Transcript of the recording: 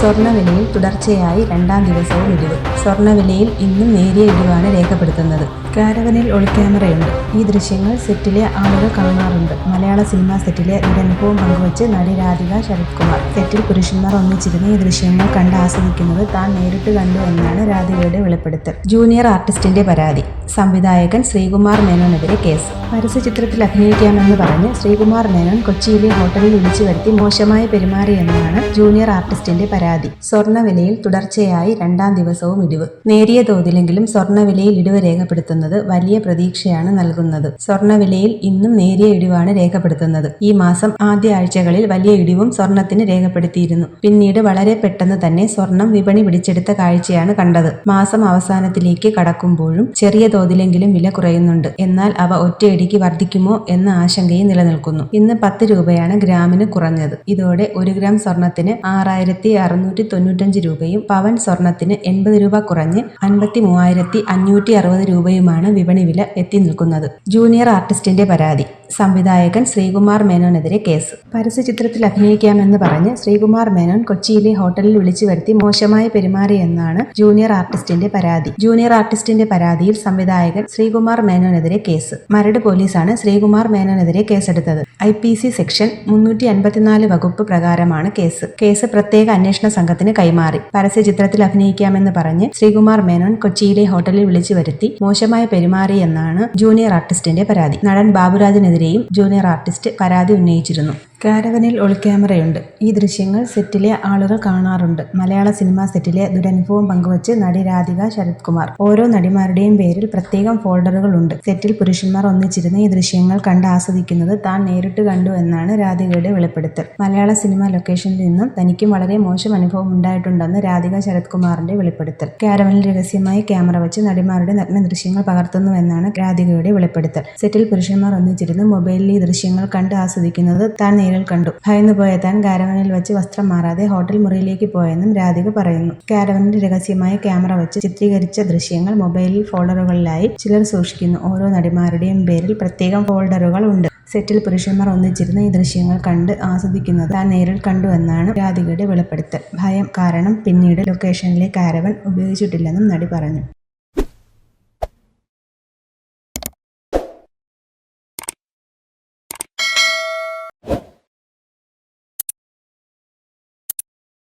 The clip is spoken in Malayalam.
സ്വർണവിലയിൽ തുടർച്ചയായി രണ്ടാം ദിവസവും ഇടിവ്. സ്വർണവിലയിൽ ഇന്നും നേരിയ ഇടിവാണ് രേഖപ്പെടുത്തുന്നത്. കാരവനിൽ ഒളിക്യാമറയുണ്ട് ഈ ദൃശ്യങ്ങൾ സെറ്റിലെ ആളുകൾ കാണാറുണ്ട്. മലയാള സിനിമാ സെറ്റിലെ ദുരനുഭവം പങ്കുവച്ച് നടി രാധിക ശരത് കുമാർ. സെറ്റിൽ പുരുഷന്മാർ ഒന്നിച്ചിരുന്ന് ഈ ദൃശ്യങ്ങൾ കണ്ട് ആസ്വദിക്കുന്നത് താൻ നേരിട്ട് കണ്ടു എന്നാണ് രാധികയുടെ വെളിപ്പെടുത്തൽ. ജൂനിയർ ആർട്ടിസ്റ്റിന്റെ പരാതി. സംവിധായകൻ ശ്രീകുമാർ മേനോനെതിരെ കേസ്. പരസ്യചിത്രത്തിൽ അഭിനയിക്കാമെന്ന് പറഞ്ഞ് ശ്രീകുമാർ മേനോൻ കൊച്ചിയിലെ ഹോട്ടലിൽ വിളിച്ചു വരുത്തി മോശമായി പെരുമാറിയെന്നാണ് ജൂനിയർ ആർട്ടിസ്റ്റിന്റെ പരാതി. സ്വർണവിലയിൽ തുടർച്ചയായി രണ്ടാം ദിവസവും ഇടിവ്. നേരിയ തോതിലെങ്കിലും സ്വർണവിലയിൽ ഇടിവ് രേഖപ്പെടുത്തുന്നത് വലിയ പ്രതീക്ഷയാണ് നൽകുന്നത്. സ്വർണവിലയിൽ ഇന്നും നേരിയ ഇടിവാണ് രേഖപ്പെടുത്തുന്നത്. ഈ മാസം ആദ്യ ആഴ്ചകളിൽ വലിയ ഇടിവും സ്വർണത്തിന് രേഖപ്പെടുത്തിയിരുന്നു. പിന്നീട് വളരെ പെട്ടെന്ന് തന്നെ സ്വർണം വിപണി പിടിച്ചെടുത്ത കാഴ്ചയാണ് കണ്ടത്. മാസം അവസാനത്തിലേക്ക് കടക്കുമ്പോഴും ചെറിയ തോതിലെങ്കിലും വില കുറയുന്നുണ്ട്. എന്നാൽ അവ ഒറ്റയടിക്ക് വർദ്ധിക്കുമോ എന്ന ആശങ്കയും നിലനിൽക്കുന്നു. ഇന്ന് പത്ത് രൂപയാണ് ഗ്രാമിന് കുറഞ്ഞത്. ഇതോടെ ഒരു ഗ്രാം സ്വർണത്തിന് ആറായിരത്തി അറുന്നൂറ്റി തൊണ്ണൂറ്റഞ്ച് രൂപയും പവൻ സ്വർണത്തിന് എൺപത് രൂപ കുറഞ്ഞ് അൻപത്തി മൂവായിരത്തി അഞ്ഞൂറ്റി അറുപത് രൂപയുമാണ് വിപണി വില എത്തി നിൽക്കുന്നത്. ജൂനിയർ ആർട്ടിസ്റ്റിന്റെ പരാതി. സംവിധായകൻ ശ്രീകുമാർ മേനോനെതിരെ കേസ്. പരസ്യചിത്രത്തിൽ അഭിനയിക്കാമെന്ന് പറഞ്ഞ് ശ്രീകുമാർ മേനോൻ കൊച്ചിയിലെ ഹോട്ടലിൽ വിളിച്ചു വരുത്തി മോശമായി പെരുമാറിയെന്നാണ് ജൂനിയർ ആർട്ടിസ്റ്റിന്റെ പരാതി. ജൂനിയർ ആർട്ടിസ്റ്റിന്റെ പരാതിയിൽ സംവിധായകൻ ശ്രീകുമാർ മേനോനെതിരെ കേസ്. മരട് പോലീസാണ് ശ്രീകുമാർ മേനോനെതിരെ കേസെടുത്തത്. ഐ പി സി സെക്ഷൻ മുന്നൂറ്റി അൻപത്തിനാല് വകുപ്പ് പ്രകാരമാണ് കേസ്. കേസ് പ്രത്യേക അന്വേഷണ സംഘത്തിന് കൈമാറി. പരസ്യചിത്രത്തിൽ അഭിനയിക്കാമെന്ന് പറഞ്ഞ് ശ്രീകുമാർ മേനോൻ കൊച്ചിയിലെ ഹോട്ടലിൽ വിളിച്ചു വരുത്തി മോശമായി പെരുമാറിയെന്നാണ് ജൂനിയർ ആർട്ടിസ്റ്റിന്റെ പരാതി. നടൻ ജൂനിയർ ആർട്ടിസ്റ്റ് പരാതി ഉന്നയിച്ചിരുന്നു കാരവനിൽ ഒളിക്യാമറയുണ്ട് ഈ ദൃശ്യങ്ങൾ സെറ്റിലെ ആളുകൾ കാണാറുണ്ട്. മലയാള സിനിമാ സെറ്റിലെ ദുരനുഭവം പങ്കുവച്ച് നടി രാധിക ശരത് കുമാർ ഓരോ നടിമാരുടെയും പേരിൽ പ്രത്യേകം ഫോൾഡറുകൾ ഉണ്ട്. സെറ്റിൽ പുരുഷന്മാർ ഒന്നിച്ചിരുന്ന് ഈ ദൃശ്യങ്ങൾ കണ്ട് ആസ്വദിക്കുന്നത് താൻ നേരിട്ട് കണ്ടു എന്നാണ് രാധികയുടെ വെളിപ്പെടുത്തൽ. മലയാള സിനിമാ ലൊക്കേഷനിൽ നിന്നും തനിക്കും വളരെ മോശം അനുഭവം ഉണ്ടായിട്ടുണ്ടെന്ന് രാധിക ശരത് കുമാറിന്റെ വെളിപ്പെടുത്തൽ. കാരവനിൽ രഹസ്യമായി ക്യാമറ വെച്ച് നടിമാരുടെ നഗ്ന ദൃശ്യങ്ങൾ പകർത്തുന്നുവെന്നാണ് രാധികയുടെ വെളിപ്പെടുത്തൽ. സെറ്റിൽ പുരുഷന്മാർ ഒന്നിച്ചിരുന്ന് മൊബൈലിൽ ഈ ദൃശ്യങ്ങൾ കണ്ട് ആസ്വദിക്കുന്നത് താൻ നേരിൽ കണ്ടു. ഭയന്നുപോയ താൻ കാരവനിൽ വെച്ച് വസ്ത്രം മാറാതെ ഹോട്ടൽ മുറിയിലേക്ക് പോയെന്നും രാധിക പറയുന്നു. കാരവനിൽ രഹസ്യമായ ക്യാമറ വെച്ച് ചിത്രീകരിച്ച ദൃശ്യങ്ങൾ മൊബൈലിൽ ഫോൾഡറുകളിലായി ചിലർ സൂക്ഷിക്കുന്നു. ഓരോ നടിമാരുടെയും പേരിൽ പ്രത്യേകം ഫോൾഡറുകൾ ഉണ്ട്. സെറ്റിൽ പുരുഷന്മാർ ഒന്നിച്ചിരുന്ന ഈ ദൃശ്യങ്ങൾ കണ്ട് ആസ്വദിക്കുന്നത് താൻ നേരിൽ കണ്ടു എന്നാണ് രാധികയുടെ വെളിപ്പെടുത്തൽ. ഭയം കാരണം പിന്നീട് ലൊക്കേഷനിലെ കാരവൻ ഉപയോഗിച്ചിട്ടില്ലെന്നും നടി പറഞ്ഞു.